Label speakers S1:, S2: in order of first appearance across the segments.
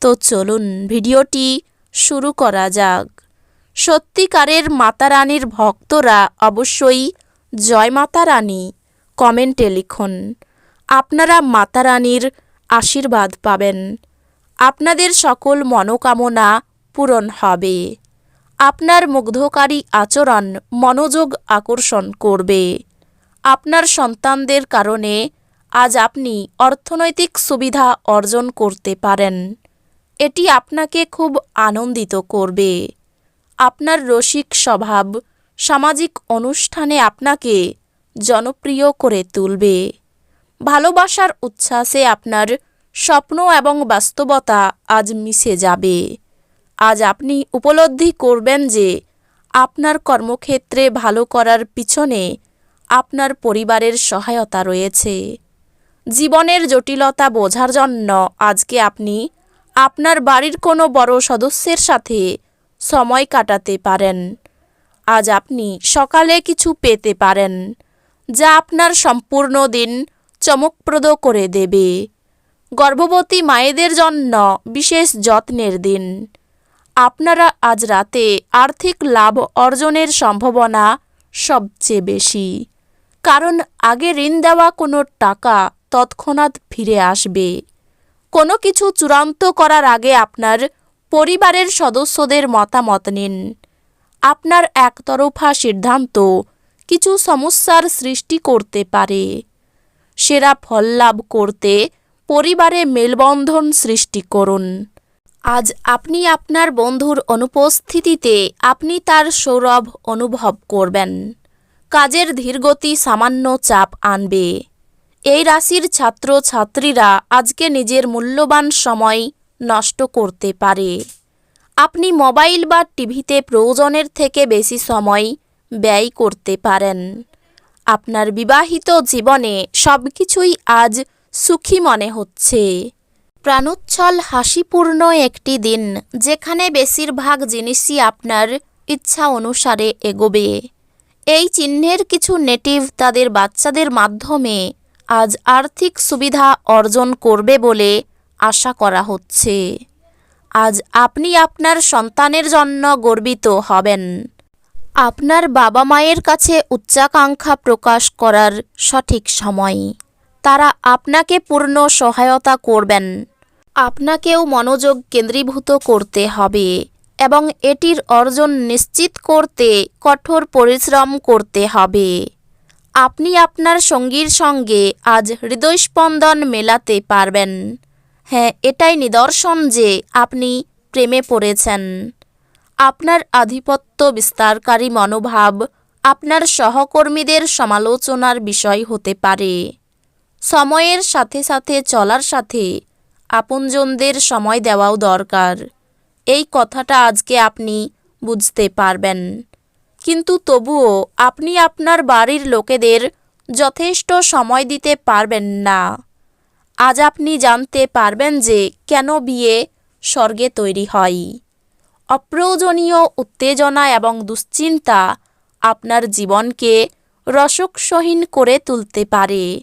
S1: তো চলুন ভিডিওটি শুরু করা যাক। সত্যিকারের মাতা রানীর ভক্তরা অবশ্যই জয় মাতা রানী কমেন্টে লিখুন। আপনারা মাতা রানীর আশীর্বাদ পাবেন। আপনাদের সকল মনোকামনা পূরণ হবে। আপনার মুগ্ধকারী আচরণ মনোযোগ আকর্ষণ করবে। আপনার সন্তানদের কারণে আজ আপনি অর্থনৈতিক সুবিধা অর্জন করতে পারেন। এটি আপনাকে খুব আনন্দিত করবে। আপনার রসিক স্বভাব সামাজিক অনুষ্ঠানে আপনাকে জনপ্রিয় করে তুলবে। ভালোবাসার উচ্ছ্বাসে আপনার স্বপ্ন এবং বাস্তবতা আজ মিশে যাবে। আজ আপনি উপলব্ধি করবেন যে আপনার কর্মক্ষেত্রে ভালো করার পিছনে আপনার পরিবারের সহায়তা রয়েছে। জীবনের জটিলতা বোঝার জন্য আজকে আপনি আপনার বাড়ির কোনো বড় সদস্যের সাথে সময় কাটাতে পারেন। আজ আপনি সকালে কিছু পেতে পারেন, যা আপনার সম্পূর্ণ দিন চমকপ্রদ করে দেবে। গর্ভবতী মায়েদের জন্য বিশেষ যত্নের দিন। আপনারা আজ রাতে আর্থিক লাভ অর্জনের সম্ভাবনা সবচেয়ে বেশি, কারণ আগে ঋণ দেওয়া কোনো টাকা তৎক্ষণাৎ ফিরে আসবে। কোনো কিছু চূড়ান্ত করার আগে আপনার পরিবারের সদস্যদের মতামত নিন। আপনার একতরফা সিদ্ধান্ত কিছু সমস্যার সৃষ্টি করতে পারে। সেরা ফল লাভ করতে পরিবারে মেলবন্ধন সৃষ্টি করুন। আজ আপনি আপনার বন্ধুর অনুপস্থিতিতে আপনি তার সৌরভ অনুভব করবেন। কাজের ধীরগতি সামান্য চাপ আনবে। এই রাশির ছাত্র ছাত্রীরা আজকে নিজের মূল্যবান সময় নষ্ট করতে পারে। আপনি মোবাইল বা টিভিতে প্রয়োজনের থেকে বেশি সময় ব্যয় করতে পারেন। আপনার বিবাহিত জীবনে সব কিছুই আজ সুখী মনে হচ্ছে। প্রাণোচ্ছল, হাসিপূর্ণ একটি দিন, যেখানে বেশিরভাগ জিনিসই আপনার ইচ্ছা অনুসারে এগোবে। এই চিহ্নের কিছু নেটিভ তাদের বাচ্চাদের মাধ্যমে আজ আর্থিক সুবিধা অর্জন করবে বলে আশা করা হচ্ছে। আজ আপনি আপনার সন্তানের জন্য গর্বিত হবেন। আপনার বাবা মায়ের কাছে উচ্চাকাঙ্ক্ষা প্রকাশ করার সঠিক সময়। তারা আপনাকে পূর্ণ সহায়তা করবেন। আপনাকেও মনোযোগ কেন্দ্রীভূত করতে হবে এবং এটির অর্জন নিশ্চিত করতে কঠোর পরিশ্রম করতে হবে। আপনি আপনার সঙ্গীর সঙ্গে আজ হৃদয়স্পন্দন মেলাতে পারবেন। হ্যাঁ এটাই নিদর্শন যে আপনি প্রেমে পড়েছেন। আপনার আধিপত্য বিস্তারকারী মনোভাব আপনার সহকর্মীদের সমালোচনার বিষয় হতে পারে। সময়ের সাথে সাথে চলার সাথে আপনজনদের সময় দেওয়াও দরকার। এই কথাটা আজকে আপনি বুঝতে পারবেন। কিন্তু তবুও আপনি আপনার বাড়ির লোকেদের যথেষ্ট সময় দিতে পারবেন না। আজ আপনি জানতে পারবেন যে কেন বিয়ে স্বর্গে তৈরি হয়। অপ্রয়োজনীয় উত্তেজনা এবং দুশ্চিন্তা আপনার জীবনকে রসকসহীন করে তুলতে পারে।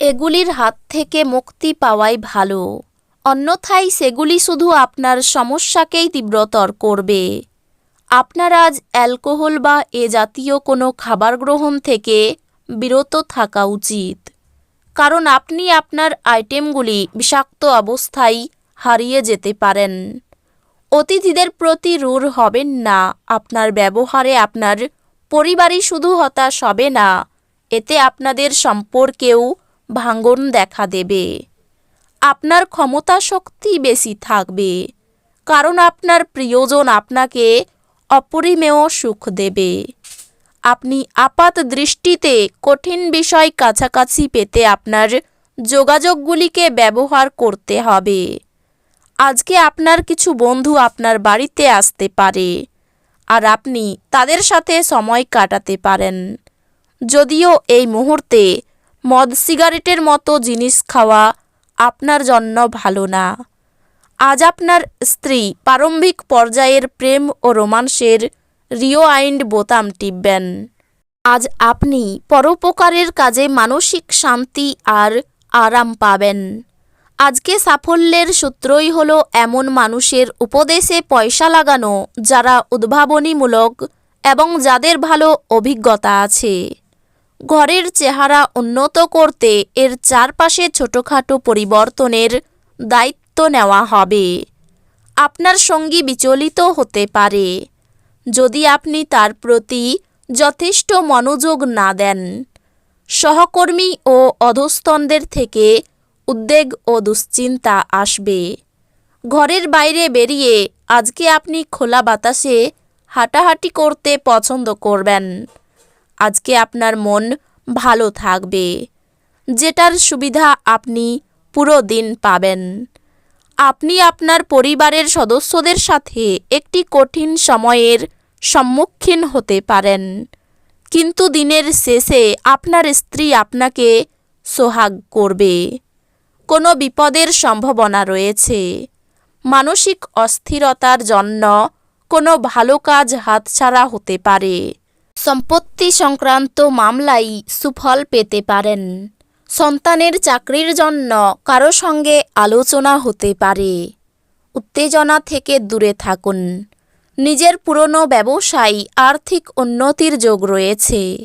S1: এগুলির হাত থেকে মুক্তি পাওয়াই ভালো। অন্যথায় সেগুলি শুধু আপনার সমস্যাকেই তীব্রতর করবে। আপনার আজ অ্যালকোহল বা এ জাতীয় কোনো খাবার গ্রহণ থেকে বিরত থাকা উচিত। কারণ আপনি আপনার আইটেমগুলি বিষাক্ত অবস্থায় হারিয়ে যেতে পারেন। অতিথিদের প্রতি রূঢ় হবেন না, আপনার ব্যবহারে আপনার পরিবারই শুধু হতাশ হবে না, এতে আপনাদের সম্পর্কেও ভাঙ্গন দেখা দেবে। আপনার ক্ষমতা শক্তি বেশি থাকবে। কারণ আপনার প্রিয়জন আপনাকে অপরিমেয় সুখ দেবে। আপনি আপাত দৃষ্টিতে কঠিন বিষয় কাছাকাছি পেতে আপনার যোগাযোগগুলিকে ব্যবহার করতে হবে। আজকে আপনার কিছু বন্ধু আপনার বাড়িতে আসতে পারে আর আপনি তাদের সাথে সময় কাটাতে পারেন। যদিও এই মুহূর্তে মদ সিগারেটের মতো জিনিস খাওয়া আপনার জন্য ভালো না। আজ আপনার স্ত্রী প্রারম্ভিক পর্যায়ের প্রেম ও রোমান্সের রিওয়াইন্ড বোতাম টিপবেন। আজ আপনি পরোপকারের কাজে মানসিক শান্তি আর আরাম পাবেন। আজকে সাফল্যের সূত্রই হলো এমন মানুষের উপদেশে পয়সা লাগানো যারা উদ্ভাবনীমূলক এবং যাদের ভালো অভিজ্ঞতা আছে। ঘরের চেহারা উন্নত করতে এর চারপাশে ছোটোখাটো পরিবর্তনের দায়িত্ব নেওয়া হবে। আপনার সঙ্গী বিচলিত হতে পারে। যদি আপনি তার প্রতি যথেষ্ট মনোযোগ না দেন, সহকর্মী ও অধস্তনদের থেকে উদ্বেগ ও দুশ্চিন্তা আসবে। ঘরের বাইরে বেরিয়ে আজকে আপনি খোলা বাতাসে হাঁটাহাঁটি করতে পছন্দ করবেন। আজকে আপনার মন ভালো থাকবে। যেটার সুবিধা আপনি পুরো দিন পাবেন। আপনি আপনার পরিবারের সদস্যদের সাথে একটি কঠিন সময়ের সম্মুখীন হতে পারেন। কিন্তু দিনের শেষে আপনার স্ত্রী আপনাকে সোহাগ করবে। কোনো বিপদের সম্ভাবনা রয়েছে। মানসিক অস্থিরতার জন্য কোনো ভালো কাজ হাতছাড়া হতে পারে। সম্পত্তি সংক্রান্ত মামলাই সুফল পেতে পারেন। সন্তানের চাকরির জন্য কারও সঙ্গে আলোচনা হতে পারে। উত্তেজনা থেকে দূরে থাকুন। নিজের পুরনো ব্যবসায় আর্থিক উন্নতির যোগ রয়েছে।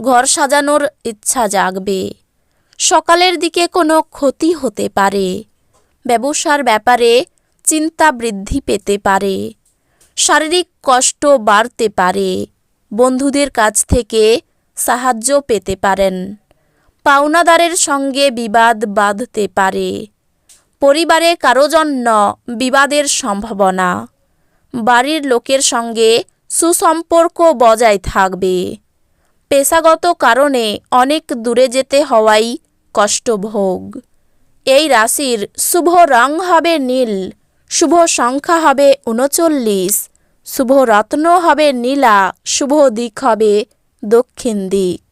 S1: ঘর সাজানোর ইচ্ছা জাগবে। সকালের দিকে কোনো ক্ষতি হতে পারে। ব্যবসার ব্যাপারে চিন্তা বৃদ্ধি পেতে পারে। শারীরিক কষ্ট বাড়তে পারে। বন্ধুদের কাছ থেকে সাহায্য পেতে পারেন। পাওনাদারের সঙ্গে বিবাদ বাঁধতে পারে। পরিবারে কারও জন্য বিবাদের সম্ভাবনা। বাড়ির লোকের সঙ্গে সুসম্পর্ক বজায় থাকবে। পেশাগত কারণে অনেক দূরে যেতে হওয়াই কষ্টভোগ। এই রাশির শুভ রং হবে নীল, শুভ সংখ্যা হবে উনচল্লিশ, শুভ রত্ন হবে নীলা, শুভ দিক হবে দক্ষিণ দিক।